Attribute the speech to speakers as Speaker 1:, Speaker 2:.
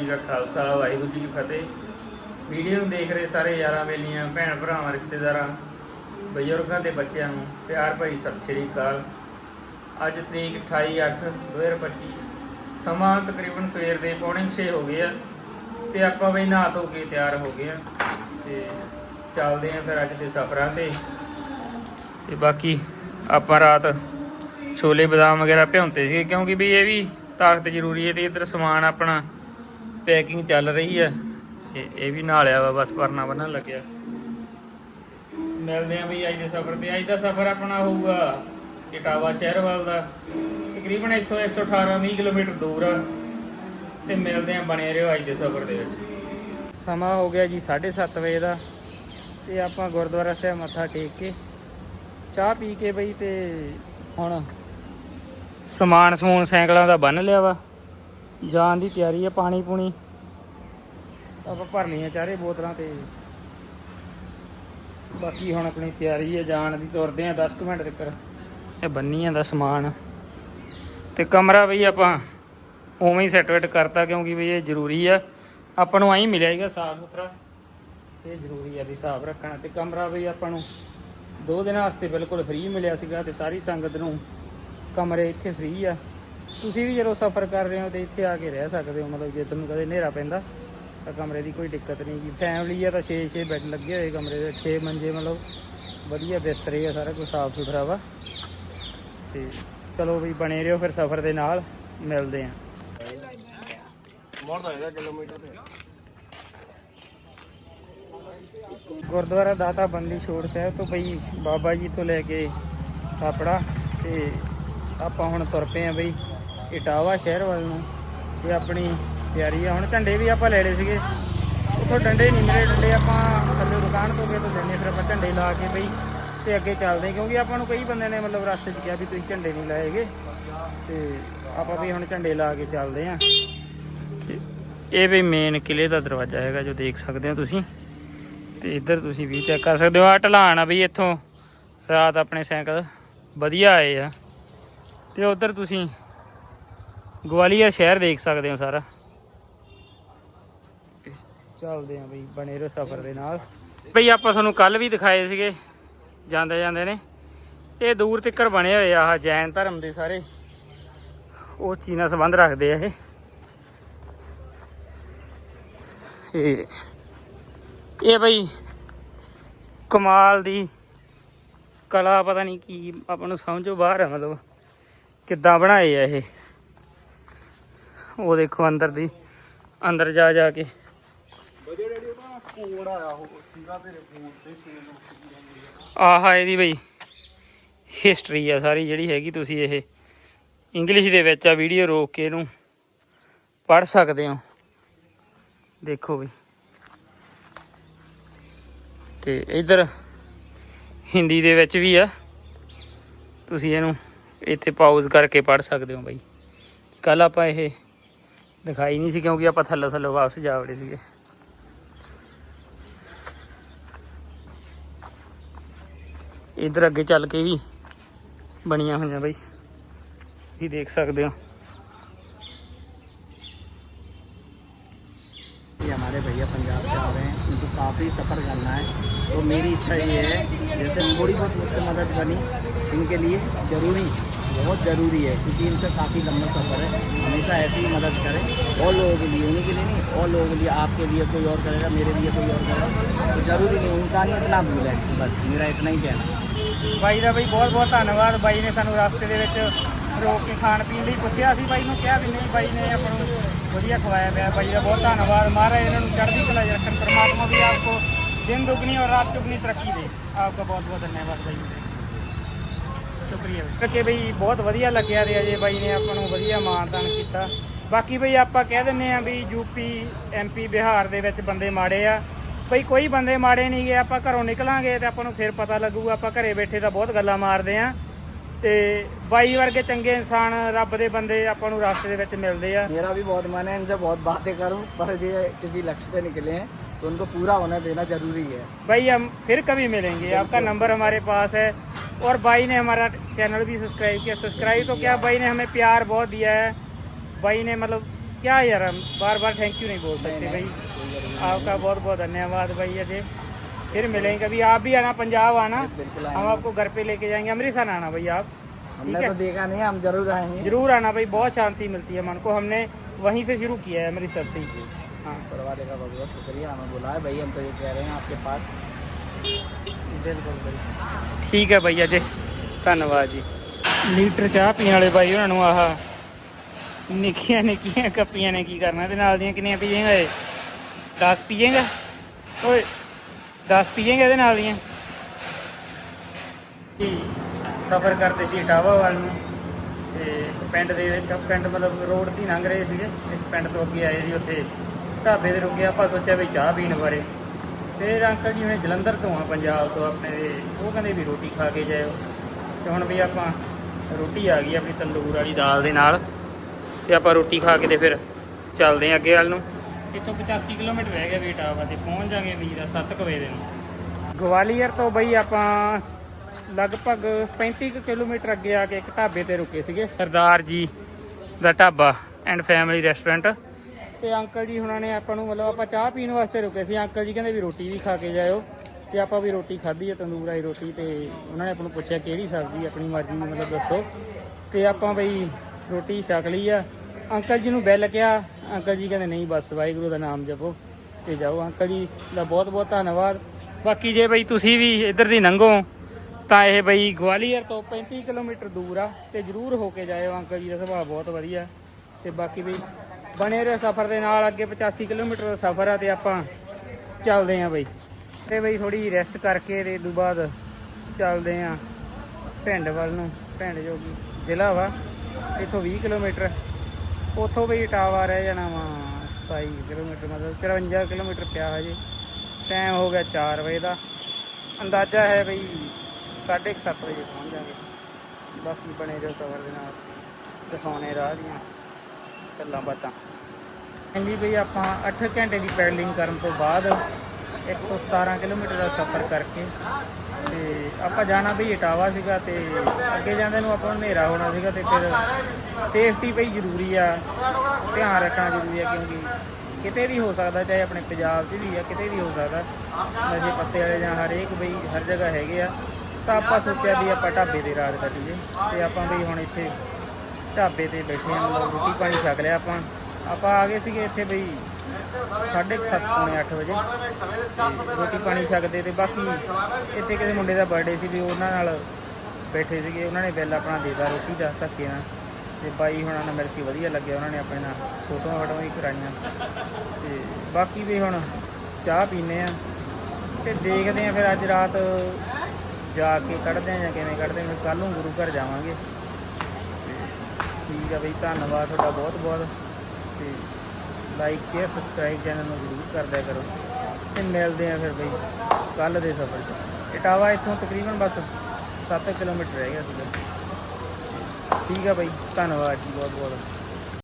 Speaker 1: ਜੀ ਕਾ ਖਾਲਸਾ, ਵਾਹਿਗੁਰੂ ਜੀ ਕੀ ਫਤਿਹ। ਵੀਡੀਓ ਨੂੰ ਦੇਖ ਰਹੇ ਸਾਰੇ ਯਾਰਾਂ, ਬੇਲੀਆਂ, ਭੈਣ ਭਰਾਵਾਂ, ਰਿਸ਼ਤੇਦਾਰਾਂ, ਬਜ਼ੁਰਗਾਂ ਤੇ ਬੱਚਿਆਂ ਨੂੰ ਪਿਆਰ ਭਰੀ ਸਤਿ ਸ਼੍ਰੀ ਅਕਾਲ। ਅੱਜ ਤਰੀਕ 28/8/2025 ਸਮਾਂ ਤਕਰੀਬਨ ਸਵੇਰ ਦੇ ਪੌਣੇ 6 ਹੋ ਗਏ ਆ ਤੇ ਆਪਾਂ ਬਈ ਨਹਾ ਧੋ ਕੇ ਤਿਆਰ ਹੋ ਗਏ ਆ ਤੇ ਚੱਲਦੇ ਆ ਫਿਰ ਅੱਜ ਦੇ ਸਫ਼ਰਾਂ ਤੇ। ਤੇ ਬਾਕੀ ਆਪਾਂ ਰਾਤ ਛੋਲੇ ਬਦਾਮ ਵਗੈਰਾ ਭਿਉਂਤੇ ਸੀ ਕਿਉਂਕਿ ਵੀ ਇਹ ਵੀ ਤਾਕਤ ਜ਼ਰੂਰੀ ਹੈ ਤੇ ਇਧਰ ਸਮਾਨ ਆਪਣਾ ਪੈਕਿੰਗ ਚੱਲ ਰਹੀ ਹੈ। ਤੇ ਇਹ ਵੀ ਨਾਲਿਆ ਵਾ, ਬਸ ਪਰਨਾ ਬੰਨਣ ਲੱਗਿਆ। ਮਿਲਦੇ ਆਂ ਵੀ ਅੱਜ ਦੇ ਸਫ਼ਰ ਤੇ। ਅੱਜ ਦਾ ਸਫ਼ਰ ਆਪਣਾ ਹੋਊਗਾ ਇਟਾਵਾ ਸ਼ਹਿਰ ਵੱਲ ਦਾ। ਤਕਰੀਬਨ ਇੱਥੋਂ 118 20 ਕਿਲੋਮੀਟਰ ਦੂਰ ਆ। ਤੇ ਮਿਲਦੇ ਆਂ ਬਣੇ ਰਹੋ ਅੱਜ ਦੇ ਸਫ਼ਰ ਦੇ ਵਿੱਚ। ਸਮਾਂ ਹੋ ਗਿਆ ਜੀ 7:30 ਵਜੇ ਦਾ। ਤੇ ਆਪਾਂ ਗੁਰਦੁਆਰਾ ਸਾਹਿਬ ਮੱਥਾ ਟੇਕ ਕੇ ਚਾਹ ਪੀ ਕੇ ਬਈ ਤੇ ਹੁਣ ਸਮਾਨ ਸਮੂਨ ਸਾਈਕਲਾਂ ਦਾ ਬੰਨ ਲਿਆ ਵਾ। ਜਾਣ ਦੀ ਤਿਆਰੀ ਆ, ਪਾਣੀ ਪੂਣੀ। ਆਪਾਂ ਭਰ ਲਈਆਂ ਚਾਰੇ ਬੋਤਲਾਂ ਤੇ। ਬਾਕੀ ਹੁਣ ਆਪਣੀ ਤਿਆਰੀ ਹੈ ਜਾਣ ਦੀ ਤੁਰਦੇ ਆ 10 ਕੁ ਮਿੰਟ ਤੱਕ। ਇਹ ਬੰਨੀਆਂ ਦਾ ਸਮਾਨ। ਤੇ ਕਮਰਾ ਵੀ ਆਪਾਂ ਉਵੇਂ ਹੀ ਸੈਟਵੇਟ ਕਰਤਾ ਕਿਉਂਕਿ ਵੀ ਇਹ ਜ਼ਰੂਰੀ ਆ। ਆਪਾਂ ਨੂੰ ਐਂ ਮਿਲਿਆ ਹੈਗਾ ਸਾਫ਼ ਸੁਥਰਾ। ਇਹ ਜ਼ਰੂਰੀ ਆ ਵੀ ਸਾਫ਼ ਰੱਖਣਾ। ਤੇ ਕਮਰਾ ਵੀ ਆਪਾਂ ਨੂੰ ਦੋ ਦਿਨਾਂ ਵਾਸਤੇ ਬਿਲਕੁਲ ਫ੍ਰੀ ਮਿਲਿਆ ਸੀਗਾ ਤੇ ਸਾਰੀ ਸੰਗਤ ਨੂੰ ਕਮਰੇ ਇੱਥੇ ਫ੍ਰੀ ਆ। ਤੁਸੀਂ ਵੀ ਜਦੋਂ ਸਫ਼ਰ ਕਰ ਰਹੇ ਹੋ ਤੇ ਇੱਥੇ ਆ ਕੇ ਰਹਿ ਸਕਦੇ ਹੋ ਮਤਲਬ ਜੇ ਤੁਹਾਨੂੰ ਕਦੇ ਹਨੇਰਾ ਪੈਂਦਾ ਤਾਂ ਕਮਰੇ ਦੀ ਕੋਈ ਦਿੱਕਤ ਨਹੀਂ ਜੀ ਫੈਮਿਲੀ ਆ ਤਾਂ 6-6 ਬੈੱਡ ਲੱਗੇ ਹੋਏ ਕਮਰੇ ਦੇ 6 ਮੰਜੇ ਮਤਲਬ ਵਧੀਆ ਬਿਸਤਰੇ ਆ ਸਾਰਾ ਕੁਝ ਸਾਫ਼ ਸੁਥਰਾ ਵਾ। ਤੇ ਚਲੋ ਵੀ ਬਣੇ ਰਹੋ ਫਿਰ ਸਫ਼ਰ ਦੇ ਨਾਲ ਮਿਲਦੇ ਆਂ ਗੁਰਦੁਆਰਾ ਦਾਤਾ ਬੰਦੀ ਛੋੜ ਸਾਹਿਬ ਤੋਂ ਬਈ ਬਾਬਾ ਜੀ ਤੋਂ ਲੈ ਕੇ ਆਪੜਾ ਤੇ ਆਪਾਂ ਹੁਣ ਤੁਰ ਪਏ ਆ ਬਈ। ਇਟਾਵਾ ਸ਼ਹਿਰ ਵੱਲ ਨੂੰ ਤੇ ਆਪਣੀ ਤਿਆਰੀ ਆ। ਹੁਣ ਝੰਡੇ ਵੀ ਆਪਾਂ ਲੈ ਲਏ ਸੀਗੇ। ਉੱਥੋਂ ਡੰਡੇ ਨਹੀਂ ਮਿਲੇ। ਡੰਡੇ ਆਪਾਂ ਥੱਲੇ ਦੁਕਾਨ ਤੋਂ ਗਏ ਤੋਂ ਲੈਣੇ ਫਿਰ ਆਪਾਂ ਝੰਡੇ ਲਾ ਕੇ ਬਈ ਤੇ ਅੱਗੇ ਚੱਲਦੇ ਕਿਉਂਕਿ ਆਪਾਂ ਨੂੰ ਕਈ ਬੰਦੇ ਨੇ ਮਤਲਬ ਰਸਤੇ 'ਚ ਕਿਹਾ ਵੀ ਤੁਸੀਂ ਝੰਡੇ ਨਹੀਂ ਲਾਏਗੇ ਤੇ ਆਪਾਂ ਵੀ ਹੁਣ ਝੰਡੇ ਲਾ ਕੇ ਚੱਲਦੇ ਆਂ ਤੇ ਇਹ ਵੀ ਮੇਨ ਕਿਲੇ ਦਾ ਦਰਵਾਜ਼ਾ ਹੈਗਾ ਜੋ ਦੇਖ ਸਕਦੇ ਹੋ ਤੁਸੀਂ। ਤੇ ਇੱਧਰ ਤੁਸੀਂ ਵੀ ਚੈੱਕ ਕਰ ਸਕਦੇ ਹੋ। ਆ ਢਲਾਣ ਆ ਬਈ ਇੱਥੋਂ। ਰਾਤ ਆਪਣੇ ਸਾਈਕਲ ਵਧੀਆ ਆਏ ਆ। ਤੇ ਉਧਰ ਤੁਸੀਂ ਗਵਾਲੀਅਰ ਸ਼ਹਿਰ ਦੇਖ ਸਕਦੇ ਹੋ ਸਾਰਾ। ਚੱਲਦੇ ਆ ਬਈ ਬਣੇ ਰਹੋ ਸਫ਼ਰ ਦੇ ਨਾਲ। ਬਈ ਆਪਾਂ ਤੁਹਾਨੂੰ ਕੱਲ ਵੀ ਦਿਖਾਏ ਸੀਗੇ ਜਾਂਦੇ ਜਾਂਦੇ ਨੇ। ਇਹ ਦੂਰ ਤੱਕਰ ਬਣੇ ਹੋਏ ਆ ਆਹ ਜੈਨ ਧਰਮ ਦੇ ਸਾਰੇ। ਉਹ ਚੀਨਾ ਸੰਬੰਧ ਰੱਖਦੇ ਆ ਇਹ। ਇਹ ਇਹ ਬਈ ਕਮਾਲ ਦੀ ਕਲਾ ਪਤਾ ਨਹੀਂ ਕੀ ਆਪਾਂ ਨੂੰ ਸਮਝੋ ਬਾਹਰ ਹੈ ਮਤਲਬ ਕਿੱਦਾਂ ਬਣਾਏ ਆ ਇਹ। ਉਹ ਦੇਖੋ ਅੰਦਰ ਦੀ, ਅੰਦਰ ਜਾ ਜਾ ਕੇ। ਆਹ ਇਹਦੀ ਬਈ ਹਿਸਟਰੀ ਆ ਸਾਰੀ ਜਿਹੜੀ ਹੈਗੀ ਤੁਸੀਂ ਇਹ। ਇੰਗਲਿਸ਼ ਦੇ ਵਿੱਚ ਆ ਵੀਡੀਓ ਰੋਕ ਕੇ ਇਹਨੂੰ ਪੜ੍ਹ ਸਕਦੇ ਹੋ। ਦੇਖੋ ਬਈ। ਤੇ ਇਧਰ ਹਿੰਦੀ ਦੇ ਵਿੱਚ ਵੀ ਆ। ਤੁਸੀਂ ਇਹਨੂੰ ਇੱਥੇ ਪਾਊਜ਼ ਕਰਕੇ ਪੜ੍ਹ ਸਕਦੇ ਹੋ ਬਾਈ। ਕੱਲ ਆਪਾਂ ਇਹ ਦਿਖਾਈ ਨਹੀਂ ਸੀ ਕਿਉਂਕਿ ਆਪਾਂ ਥੱਲੇ ਥੱਲੇ ਵਾਪਸ ਜਾ ਵੜੇ ਸੀਗੇ ਇਧਰ ਅੱਗੇ ਚੱਲ ਕੇ ਵੀ ਬਣੀਆਂ ਹੋਈਆਂ ਬਾਈ ਤੁਸੀਂ ਦੇਖ ਸਕਦੇ ਹੋ
Speaker 2: ये हमारे भैया पंजाब से आ रहे हैं उनको काफ़ी सफ़र करना है तो मेरी इच्छा ये है जैसे थोड़ी बहुत मुझसे मदद बनी इनके लिए ज़रूरी बहुत ज़रूरी है क्योंकि इनका काफ़ी लंबा सफ़र है हमेशा ऐसी ही मदद करें और लोगों के लिए उन्हीं के लिए नहीं और लोगों के लिए आपके लिए कोई और करेगा मेरे लिए कोई और करेगा तो ज़रूरी नहीं इंसानियत ना भूलें बस मेरा इतना ही कहना है
Speaker 1: ਬਾਈ ਦਾ ਬਈ ਬਹੁਤ ਬਹੁਤ ਧੰਨਵਾਦ ਬਾਈ ਨੇ ਸਾਨੂੰ ਰਸਤੇ ਦੇ ਵਿੱਚ ਰੋਕ ਕੇ ਖਾਣ ਪੀਣ ਲਈ ਪੁੱਛਿਆ ਸੀ ਬਾਈ ਨੂੰ ਕਿਹਾ ਵੀ ਨਹੀਂ ਬਾਈ ਨੇ ਆਪਾਂ ਨੂੰ ਵਧੀਆ ਖਵਾਇਆ ਪਿਆ ਬਾਈ ਦਾ ਬਹੁਤ ਧੰਨਵਾਦ ਮਹਾਰਾਜ ਇਹਨਾਂ ਨੂੰ ਚੜ੍ਹਦੀ ਕਲਾ 'ਚ ਰੱਖਣ ਪਰਮਾਤਮਾ ਵੀ ਆਪਕੋ ਦਿਨ ਦੁਗਣੀ और रात चुगनी ਤਰੱਕੀ ਦੇ ਆਪਕਾ ਬਹੁਤ ਬਹੁਤ ਧੰਨਵਾਦ ਬਾਈ ਸ਼ੁਕਰੀਆ ਬਾਈ। ਕਿ ਬਈ ਬਹੁਤ ਵਧੀਆ ਲੱਗਿਆ ਰਿਹਾ ਜੇ ਬਾਈ ਨੇ ਆਪਾਂ ਨੂੰ ਵਧੀਆ ਮਾਨਦਾਨ ਕੀਤਾ। ਬਾਕੀ ਬਈ ਆਪਾਂ ਕਹਿ ਦਿੰਨੇ ਆ ਵੀ ਯੂਪੀ ਐਮਪੀ ਬਿਹਾਰ ਦੇ ਵਿੱਚ ਬੰਦੇ ਮਾੜੇ ਆ। ਬਈ ਕੋਈ ਬੰਦੇ ਮਾੜੇ ਨਹੀਂ ਗਏ ਆਪਾਂ ਘਰੋਂ ਨਿਕਲਾਂਗੇ ਤੇ ਆਪਾਂ ਨੂੰ ਫਿਰ ਪਤਾ ਲੱਗੂਗਾ, ਆਪਾਂ ਘਰੇ ਬੈਠੇ ਤਾਂ ਬਹੁਤ ਗੱਲਾਂ ਮਾਰਦੇ ਆ ਤੇ ਬਾਈ ਵਰਗੇ ਚੰਗੇ ਇਨਸਾਨ ਰੱਬ ਦੇ ਬੰਦੇ ਆਪਾਂ ਨੂੰ ਰਸਤੇ ਦੇ ਵਿੱਚ ਮਿਲਦੇ ਆ।
Speaker 2: ਮੇਰਾ ਵੀ ਬਹੁਤ ਮਨ ਹੈ ਇਨਸੇ ਬਹੁਤ ਬਾਤਾਂ ਕਰੂੰ, ਪਰ ਜੇ ਕਿਸੇ ਲਕਸ਼ ਤੇ ਨਿਕਲੇ ਹੈ तो उनको पूरा होने देना ज़रूरी है।
Speaker 1: भाई हम फिर कभी मिलेंगे। आपका नंबर हमारे पास है और भाई ने हमारा चैनल भी सब्सक्राइब किया। सब्सक्राइब तो क्या भाई ने हमें प्यार बहुत दिया है। भाई ने मतलब क्या यार हम बार बार थैंक यू नहीं बोल सकते भाई। आपका बहुत बहुत धन्यवाद भाई अजय। फिर मिलेंगे कभी। आप भी आना पंजाब आना। हम आपको घर पे लेके जाएँगे। अमृतसर आना भाई आप।
Speaker 2: हमने तो देखा नहीं हम ज़रूर आएँगे।
Speaker 1: ज़रूर आना भाई बहुत शांति मिलती है मन को। हमने वहीं से शुरू किया है अमृतसर से ही हाँ
Speaker 2: करवाने का बहुत बहुत शुक्रिया हमें बुलाया भाई हम तो ये कह रहे हैं आपके पास
Speaker 1: ਬਿਲਕੁਲ ਬਿਲਕੁਲ ਠੀਕ ਹੈ ਭਈਆ ਜੀ ਧੰਨਵਾਦ ਜੀ ਲੀਟਰ ਚਾਹ ਪੀਣ ਵਾਲੇ ਬਾਈ ਉਹਨਾਂ ਨੂੰ ਆਹ ਨਿੱਕੀਆਂ ਨਿੱਕੀਆਂ ਕੱਪੀਆਂ ਨੇ ਕੀ ਕਰਨਾ ਤੇ ਨਾਲ ਦੀਆਂ ਕਿੰਨੀਆਂ ਪੀਏਗਾ ਇਹ 10 ਪੀਏਗਾ ਓਏ 10 ਪੀਏਗਾ ਇਹਦੇ ਨਾਲ ਦੀਆਂ ਸਫ਼ਰ ਕਰਦੇ ਸੀ ਟਾਵਾ ਵੱਲ ਨੂੰ ਤੇ ਇੱਕ ਪਿੰਡ ਦੇ ਵਿੱਚ ਪਿੰਡ ਮਤਲਬ ਰੋਡ ਤੇ ਹੀ ਲੰਘ ਰਹੇ ਸੀਗੇ ਇੱਕ ਪਿੰਡ ਤੋਂ ਅੱਗੇ ਆਏ ਸੀ ਉੱਥੇ ਢਾਬੇ ਤੇ ਰੁਕੇ, ਆਪਾਂ ਸੋਚਿਆ ਵੀ ਚਾਹ ਪੀਣ ਬਾਰੇ। ਫਿਰ ਅੰਕਲ ਜੀ ਹੁਣੇ ਜਲੰਧਰ ਤੋਂ ਆ ਪੰਜਾਬ ਤੋਂ ਆਪਣੇ ਦੇ ਉਹ ਕਹਿੰਦੇ ਵੀ ਰੋਟੀ ਖਾ ਕੇ ਜਾਇਓ। ਤੇ ਹੁਣ ਵੀ ਆਪਾਂ ਰੋਟੀ ਆ ਗਈ ਆਪਣੀ ਤੰਦੂਰ ਵਾਲੀ ਦਾਲ ਦੇ ਨਾਲ। ਤੇ ਆਪਾਂ ਰੋਟੀ ਖਾ ਕੇ ਤੇ ਫਿਰ ਚੱਲਦੇ ਆਂ ਅੱਗੇ ਵੱਲ ਨੂੰ। ਇੱਥੋਂ 85 ਕਿਲੋਮੀਟਰ ਰਹਿ ਗਿਆ ਵੀ ਟਾਵਾ ਤੇ ਪਹੁੰਚ ਜਾਾਂਗੇ ਵੀ ਦਾ 7 ਵਜੇ ਦੇ ਨੂੰ। ਗਵਾਲੀਅਰ ਤੋਂ ਬਈ ਆਪਾਂ ਲਗਭਗ 35 ਕੁ ਕਿਲੋਮੀਟਰ ਅੱਗੇ ਆ ਕੇ ਇੱਕ ਢਾਬੇ ਤੇ ਰੁਕੇ ਸੀਗੇ। Sardar ji da Dhaba and family restaurant. ਤੇ ਅੰਕਲ ਜੀ ਹੁਣਾਂ ਨੇ ਆਪਾਂ ਨੂੰ ਮਤਲਬ ਆਪਾਂ ਚਾਹ ਪੀਣ ਵਾਸਤੇ ਰੁਕੇ ਸੀ। ਅੰਕਲ ਜੀ ਕਹਿੰਦੇ ਵੀ ਰੋਟੀ ਵੀ ਖਾ ਕੇ ਜਾਇਓ ਤੇ ਆਪਾਂ ਵੀ ਰੋਟੀ ਖਾਧੀ ਹੈ ਤੰਦੂਰ ਵਾਲੀ ਰੋਟੀ ਤੇ ਉਹਨਾਂ ਨੇ ਆਪਾਂ ਨੂੰ ਪੁੱਛਿਆ ਕਿਹੜੀ ਸਬਜ਼ੀ ਆਪਣੀ ਮਰਜ਼ੀ ਦੀ ਮਤਲਬ ਦੱਸੋ। ਤੇ ਆਪਾਂ ਬਈ ਰੋਟੀ ਛਕ ਲਈ ਆ। ਅੰਕਲ ਜੀ ਨੂੰ ਬੈਲ ਕਿਹਾ। ਅੰਕਲ ਜੀ ਕਹਿੰਦੇ, ਨਹੀਂ ਬਸ, ਵਾਹਿਗੁਰੂ ਦਾ ਨਾਮ ਜਪੋ ਤੇ ਜਾਓ। ਅੰਕਲ ਜੀ ਦਾ ਬਹੁਤ ਬਹੁਤ ਧੰਨਵਾਦ। ਬਾਕੀ ਜੇ ਬਈ ਤੁਸੀਂ ਵੀ ਇੱਧਰ ਦੀ ਲੰਘੋ ਤਾਂ ਇਹ ਬਈ ਗਵਾਲੀਅਰ ਤੋਂ 35 ਕਿਲੋਮੀਟਰ ਦੂਰ ਆ ਤੇ ਜਰੂਰ ਹੋ ਕੇ ਜਾਇਓ। ਅੰਕਲ ਜੀ ਦਾ ਸੁਭਾਅ ਬਹੁਤ ਵਧੀਆ। ਤੇ ਬਾਕੀ ਬਈ ਬਣੇ ਰਹੋ ਸਫ਼ਰ ਦੇ ਨਾਲ, ਅੱਗੇ 85 ਕਿਲੋਮੀਟਰ ਦਾ ਸਫ਼ਰ ਆ ਤੇ ਆਪਾਂ ਚੱਲਦੇ ਆਂ ਬਈ। ਤੇ ਬਈ ਥੋੜੀ ਰੈਸਟ ਕਰਕੇ ਤੇ ਤੋਂ ਬਾਅਦ ਚੱਲਦੇ ਆਂ ਪਿੰਡ ਵੱਲ ਨੂੰ, ਪਿੰਡ ਜੋ ਜ਼ਿਲ੍ਹਾ ਵਾ, ਇੱਥੋਂ 20 ਕਿਲੋਮੀਟਰ। ਉੱਥੋਂ ਬਈ ਟਾਵਾ ਰਹਿ ਜਾਣਾ ਵਾ 27 ਕਿਲੋਮੀਟਰ, ਮਤਲਬ 54 ਕਿਲੋਮੀਟਰ ਪਿਆ ਹਜੇ। ਟਾਈਮ ਹੋ ਗਿਆ 4 ਵਜੇ ਦਾ। ਅੰਦਾਜ਼ਾ ਹੈ ਬਈ 7:30 ਵਜੇ ਪਹੁੰਚ ਜਾਗੇ ਬਾਕੀ ਬਣੇ ਰਹੋ ਸਫ਼ਰ ਦੇ ਨਾਲ, ਦਿਖਾਉਣੇ ਰਾਹ ਦੀਆਂ ਗੱਲਾਂ ਬਾਤਾਂ। ਹਾਂਜੀ ਬਈ ਆਪਾਂ 8 ਘੰਟੇ ਦੀ ਪੈਡਲਿੰਗ ਕਰਨ ਤੋਂ ਬਾਅਦ 117 ਕਿਲੋਮੀਟਰ ਦਾ ਸਫ਼ਰ ਕਰਕੇ ਤੇ ਆਪਾਂ ਜਾਣਾ ਬਈ ਇਟਾਵਾ ਸੀਗਾ ਤੇ ਅੱਗੇ ਜਾਂਦੇ ਨੂੰ ਆਪਾਂ ਨੂੰ ਹਨੇਰਾ ਹੋਣਾ ਸੀਗਾ ਤੇ ਫਿਰ ਸੇਫਟੀ ਬਈ ਜ਼ਰੂਰੀ ਆ, ਧਿਆਨ ਰੱਖਣਾ ਜ਼ਰੂਰੀ ਆ ਕਿਉਂਕਿ ਕਿਤੇ ਵੀ ਹੋ ਸਕਦਾ, ਚਾਹੇ ਆਪਣੇ ਪੰਜਾਬ 'ਚ ਵੀ ਆ, ਕਿਤੇ ਵੀ ਹੋ ਸਕਦਾ, ਨਸ਼ੇ ਪੱਤੇ ਵਾਲੇ ਜਾਂ ਹਰੇਕ ਬਈ ਹਰ ਜਗ੍ਹਾ ਹੈਗੇ ਆ, ਤਾਂ ਆਪਾਂ ਸੋਚਿਆ ਵੀ ਆਪਾਂ ਢਾਬੇ ਤੇ ਰਾਤ ਕੱਢੀਏ ਤੇ ਆਪਾਂ ਬਈ ਹੁਣ ਇੱਥੇ ਢਾਬੇ ਤੇ ਬੈਠੇ ਹਾਂ ਮਤਲਬ ਰੋਟੀ ਪਾਣੀ ਛਕ ਲਿਆ ਆਪਾਂ। ਆਪਾਂ ਆ ਗਏ ਸੀਗੇ ਇੱਥੇ ਬਈ 7:30 ਪੌਣੇ 8 ਵਜੇ। ਰੋਟੀ ਪਾਣੀ ਛਕਦੇ ਤੇ ਬਾਕੀ ਇੱਥੇ ਕਿਸੇ ਮੁੰਡੇ ਦਾ ਬਰਥਡੇ ਸੀ ਵੀ ਉਹਨਾਂ ਨਾਲ ਬੈਠੇ ਸੀਗੇ। ਉਹਨਾਂ ਨੇ ਬਿੱਲ ਆਪਣਾ ਦੇਤਾ, ਰੋਟੀ ਦਾ ਧੱਕੇ ਨਾਲ। ਤੇ ਬਾਈ ਹੁਣਾਂ ਨਾਲ ਮਿਲ ਕੇ ਵਧੀਆ ਲੱਗਿਆ। ਉਹਨਾਂ ਨੇ ਆਪਣੇ ਨਾਲ ਫੋਟੋਆਂ ਫੋਟੋਆਂ ਵੀ ਕਰਾਈਆਂ। ਤੇ ਬਾਕੀ ਵੀ ਹੁਣ ਚਾਹ ਪੀਨੇ ਆ। ਤੇ ਦੇਖਦੇ ਆ ਫਿਰ ਅੱਜ ਰਾਤ ਜਾ ਕੇ ਕੱਢਦੇ ਆ ਜਾਂ ਕਿਵੇਂ ਕੱਢਦੇ ਮੈਂ ਕੱਲ ਨੂੰ ਗੁਰੂ ਘਰ ਜਾਵਾਂਗੇ। ਠੀਕ ਆ ਬਈ, ਧੰਨਵਾਦ ਤੁਹਾਡਾ ਬਹੁਤ ਬਹੁਤ ਤੇ ਲਾਈਕ ਸ਼ੇਅਰ ਸਬਸਕ੍ਰਾਈਬ ਚੈਨਲ ਨੂੰ ਜ਼ਰੂਰ ਕਰ ਦਿਆ ਕਰੋ ਤੇ ਮਿਲਦੇ ਆ ਫਿਰ ਬਈ ਕੱਲ ਦੇ ਸਫ਼ਰ 'ਚ। ਇਟਾਵਾ ਇੱਥੋਂ ਤਕਰੀਬਨ ਬਸ 7 ਕਿਲੋਮੀਟਰ ਰਹਿ ਗਿਆ ਸੀਗਾ। ਠੀਕ ਆ ਬਈ, ਧੰਨਵਾਦ ਜੀ ਬਹੁਤ ਬਹੁਤ